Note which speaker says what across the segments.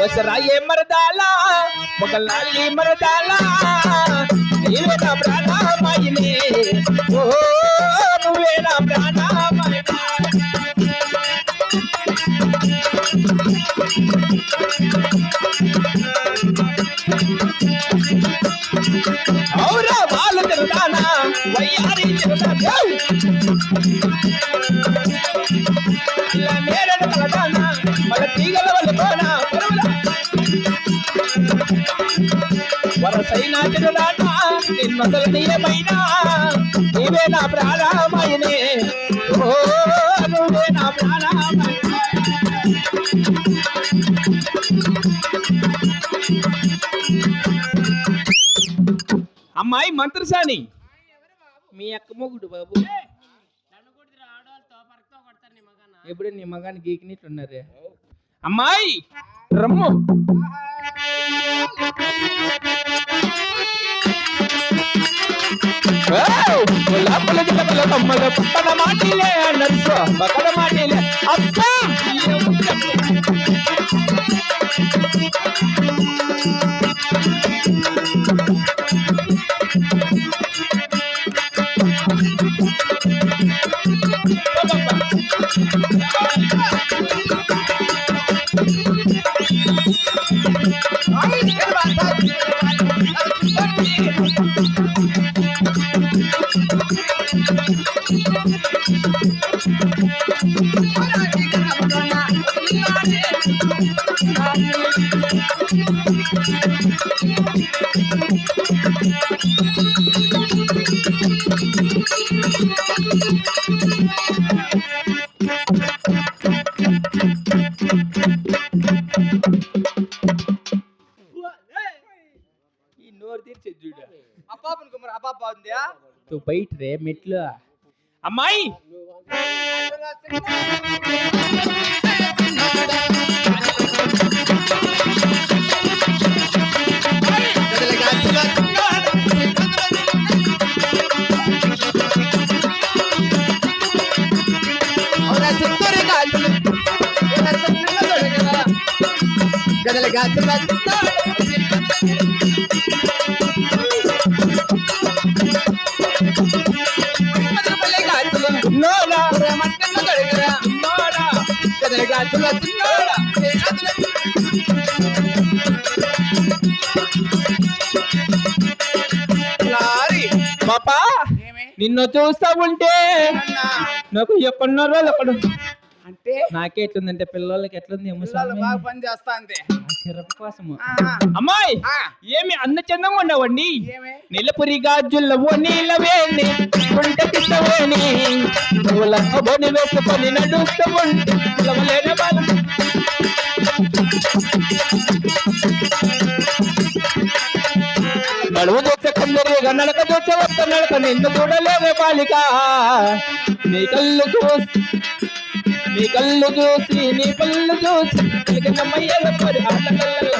Speaker 1: వసరాయే మరదాలా మొగలాలి మరదాలా నీవే నా ప్రాణమాయిని. ఓ నువ్వే నా ప్రాణమాయిని. ఔరా వాళ్ళు తిరుగుతానా వయ్యారి తిరుగుతా నీవే నా ప్రాణమాయనే. ఓ నువ్వే నా అమ్మాయి మంత్రసాని. మీ అక్క మొగుడు బాబు. ఎప్పుడు నీ మగాన్ని గీకినట్లున్నారే? అమ్మాయి రమ్ము. ఏయ్! గులాబీల గిలబల బొమ్మల పక్కన మాటిలే అన్నట్టు పక్కన మాటిలే అబ్బా బయట రే మెట్లు అమ్మాయి నిన్ను చూస్తా ఉంటే నాకు ఎక్కడున్నారో అక్కడ
Speaker 2: అంటే
Speaker 1: నాకే ఎట్లుందంటే పిల్లలకి ఎట్లుంది
Speaker 2: పిల్లలు. బాగా పని చేస్తా అంతే.
Speaker 1: అమ్మాయి ఏమి అన్న చందంగా ఉండవండి నిలపురి గాజుల్లవో నీలవేణి గుంటె తిట్టవేణి పువ్వులక్క బొని వేసుకొని నడుస్తూ ఉంటే పిలవలేని బాల నడువు చూస్తే కొందరిగా నడక చూస్తే వస్త నడక నిన్ను చూడలేవే బాలిక. నీ కళ్ళు చూసి నీ కళ్ళు చూసి నీ పళ్ళు చూసి నీకు పరి ఆటగల్ల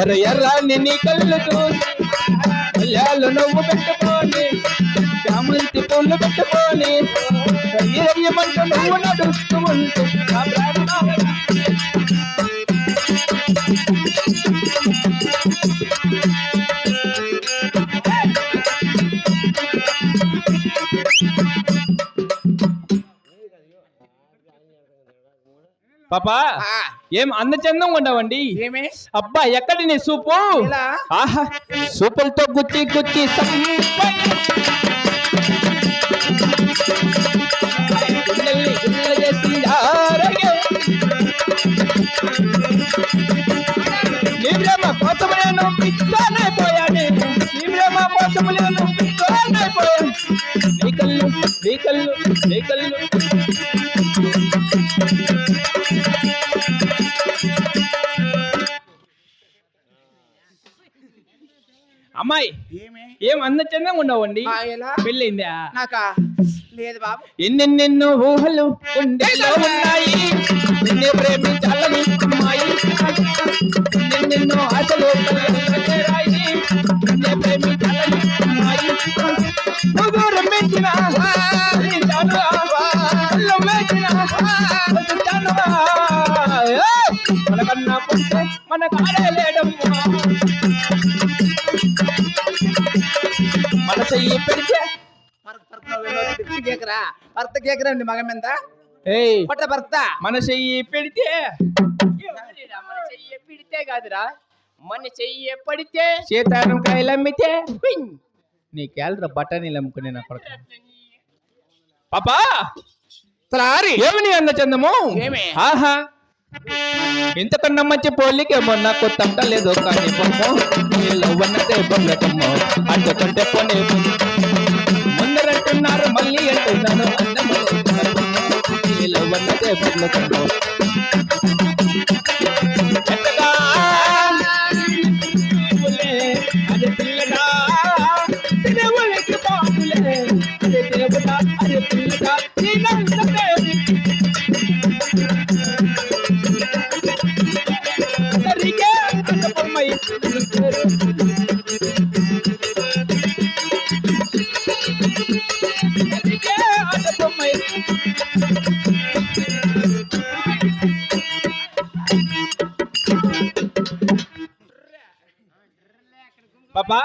Speaker 1: ఎర్ర ఎర్రాన్ని నీ కళ్ళు చూసి కళ్యాలు నవ్వు పెట్టుకొని చామంతి పూలు పెట్టుకొని ఎయ్యమంటూ నువ్వు నడుస్తూ ఉంటూ పాపా ఏం అందచందంగా ఉండవండి అబ్బా ఎక్కడి నీ సూపు? ఆహా సూపులతో గుచ్చి గుచ్చి. నీ ప్రేమ నీ ప్రేమ నీ కళ్ళు నీ కళ్ళు నీ కళ్ళు ఏం అన్న చందంగా ఉండవండి. పెళ్ళైందా?
Speaker 2: నాకా? లేదు బాబు.
Speaker 1: ఎన్నెన్నెన్నో ఊహలు ఉండేలో ఉన్నాయి. నిన్నే ప్రేమించాలని అమ్మాయి. ఆశలు నిన్నే ప్రేమించాలని అమ్మాయి. పుట్టే మన చెయ్యి పెడితే?
Speaker 2: కేకరా భర్త కేకరా? అండి మగ మీద?
Speaker 1: ఏయ్
Speaker 2: పట్ట భర్త?
Speaker 1: మన చెయ్యి పెడితే?
Speaker 3: మన చెయ్యి పిడితే కాదురా. మన చెయ్యి పడితే?
Speaker 1: సీతారం కాయలు అమ్మితే? నీ క్యాలరా బఠానీలు అమ్ముకునే నా కొడుకు. పాపా!
Speaker 2: తలారి!
Speaker 1: ఏమి అంద చందము
Speaker 2: ఏమి?
Speaker 1: ఆహా! ఇంతకన్నా మంచి పోలికేమో నాకు తట్టలేదు కానీ బొమ్మో. నీళ్ళు ఉన్నదే పొల్లకమ్మో అంటుకుంటే పోనీ ముందరంటున్నారు మళ్ళీ అంటున్నాను అందము నీళ్ళు ఉన్నదే పొల్లకమ్మో పాపా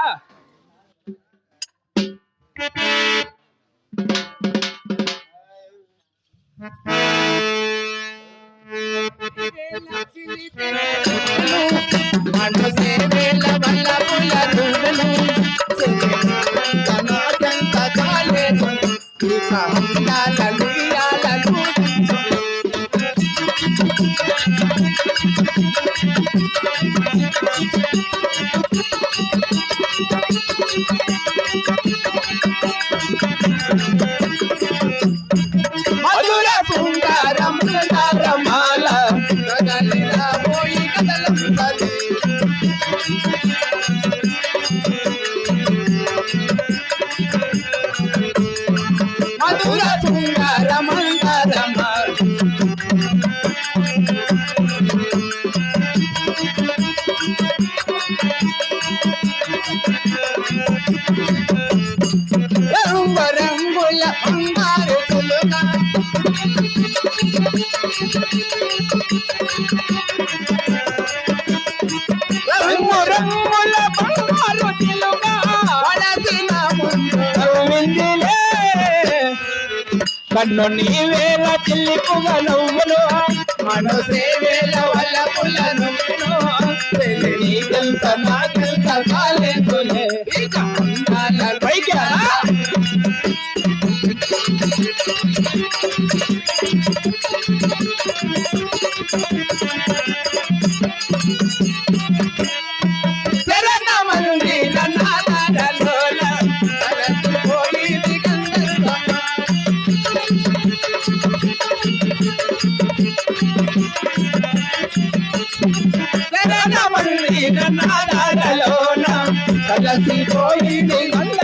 Speaker 1: Thank you.
Speaker 2: కన్ను రంగుల బంగారు
Speaker 1: చిలుగా
Speaker 2: వలసిన మనసే
Speaker 1: నవ్విందిలే.
Speaker 2: వల్ల పుల్లను
Speaker 1: నీకెంత శరణమల్లి నాదాడలోన కలసిపోయింది గంధర్వమాల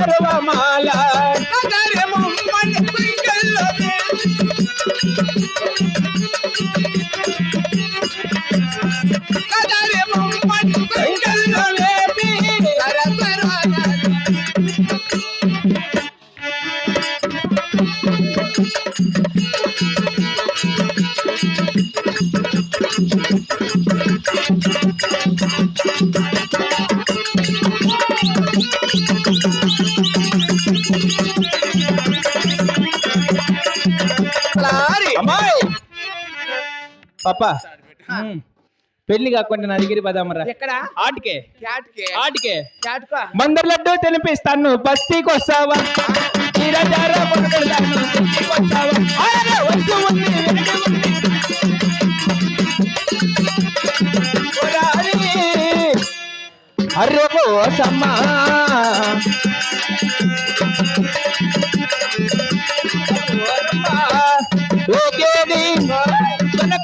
Speaker 1: పాప. పెళ్ళి కాకుండా నా దగ్గర పదామరా.
Speaker 2: ఎక్కడ?
Speaker 1: ఆటికే. ఆటికే. మందర్ లడ్డు తినిపిస్తాను బస్తీకి వస్తావా పట్టుకెళ్తాను బస్తీకి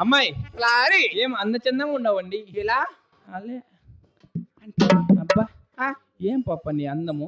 Speaker 1: అమ్మాయి
Speaker 2: లారి.
Speaker 1: ఏం అందచందంగా ఉండవండి?
Speaker 2: ఇలా
Speaker 1: అలే. అబ్బా. ఏం పాప నీ అందము?